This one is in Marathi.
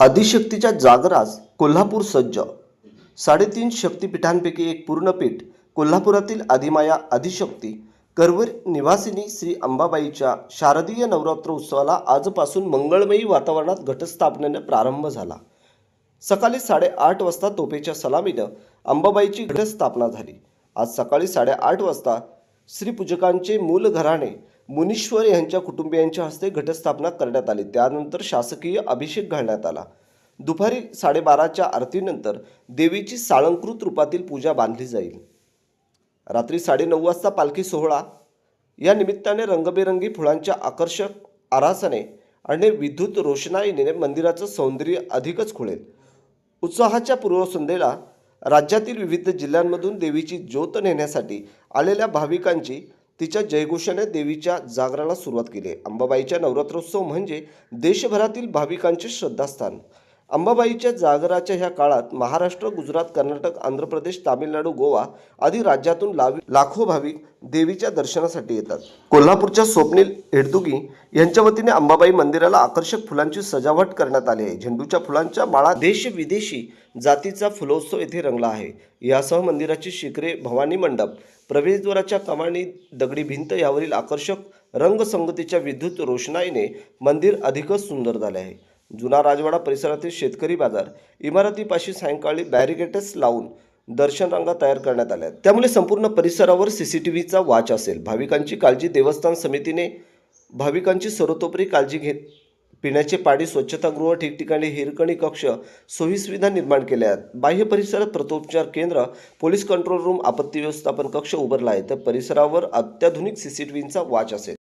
आदिशक्तीच्या जागरास कोल्हापूर सज्ज. साडेतीन शक्तिपीठांपैकी एक पूर्णपीठ कोल्हापुरातील आदिमाया आदिशक्ती करवीर निवासिनी श्री अंबाबाईच्या शारदीय नवरात्र उत्सवाला आजपासून मंगळमयी वातावरणात घटस्थापनेने प्रारंभ झाला. सकाळी साडेआठ वाजता तोफेच्या सलामीनं अंबाबाईची घटस्थापना झाली. आज सकाळी साडेआठ वाजता श्रीपूजकांचे मूल घराणे मुनीश्वर यांच्या कुटुंबियांच्या हस्ते घटस्थापना करण्यात आली. त्यानंतर शासकीय अभिषेक घालण्यात आला. दुपारी साडेबाराच्या आरतीनंतर देवीची साळंकृत रूपातील पूजा बांधली जाईल. रात्री साडेनऊ वाजता पालखी सोहळा. या निमित्ताने रंगबेरंगी फुलांच्या आकर्षक आरासाने आणि विद्युत रोषणाईने मंदिराचं सौंदर्य अधिकच खुळेल. उत्साहाच्या पूर्वसंध्येला राज्यातील विविध जिल्ह्यांमधून देवीची ज्योत नेण्यासाठी आलेल्या भाविकांची तिच्या जयघोषाने देवीच्या जागराला सुरुवात केली. अंबाबाईच्या नवरात्रोत्सव म्हणजे देशभरातील भाविकांचे श्रद्धास्थान. अंबाबाईच्या जागराच्या ह्या काळात महाराष्ट्र गुजरात कर्नाटक आंध्र प्रदेश तामिळनाडू गोवा आदी राज्यातून लावी लाखो भाविक देवीच्या दर्शनासाठी येतात. कोल्हापूरच्या स्वप्नील हेडदुगी यांच्या वतीने अंबाबाई मंदिराला आकर्षक फुलांची सजावट करण्यात आली आहे. झेंडूच्या फुलांच्या माळा देश विदेशी जातीचा फुलोत्सव येथे रंगला आहे. यासह मंदिराची शिखरे भवानी मंडप प्रवेशद्वाराच्या कमानी दगडी भिंत यावरील आकर्षक रंगसंगतीच्या विद्युत रोषणाईने मंदिर अधिकच सुंदर झाले आहे. जुना राजवाडा परिसरातील शेतकरी बाजार इमारतीपाशी सायंकाळी बॅरिगेट्स लावून दर्शन रांगा तयार करण्यात आल्या. आहेत. त्यामुळे संपूर्ण परिसरावर सीसीटीव्हीचा वाच असेल. भाविकांची काळजी देवस्थान समितीने भाविकांची सर्वतोपरी काळजी घेत पिण्याचे पाणी स्वच्छतागृह ठिकठिकाणी हिरकणी कक्ष सोयीसुविधा निर्माण केल्या. आहेत बाह्य परिसरात प्रतोपचार केंद्र पोलीस कंट्रोल रूम आपत्ती व्यवस्थापन कक्ष उभारला आहे. तर परिसरावर अत्याधुनिक सीसीटीव्हीचा वाच असेल.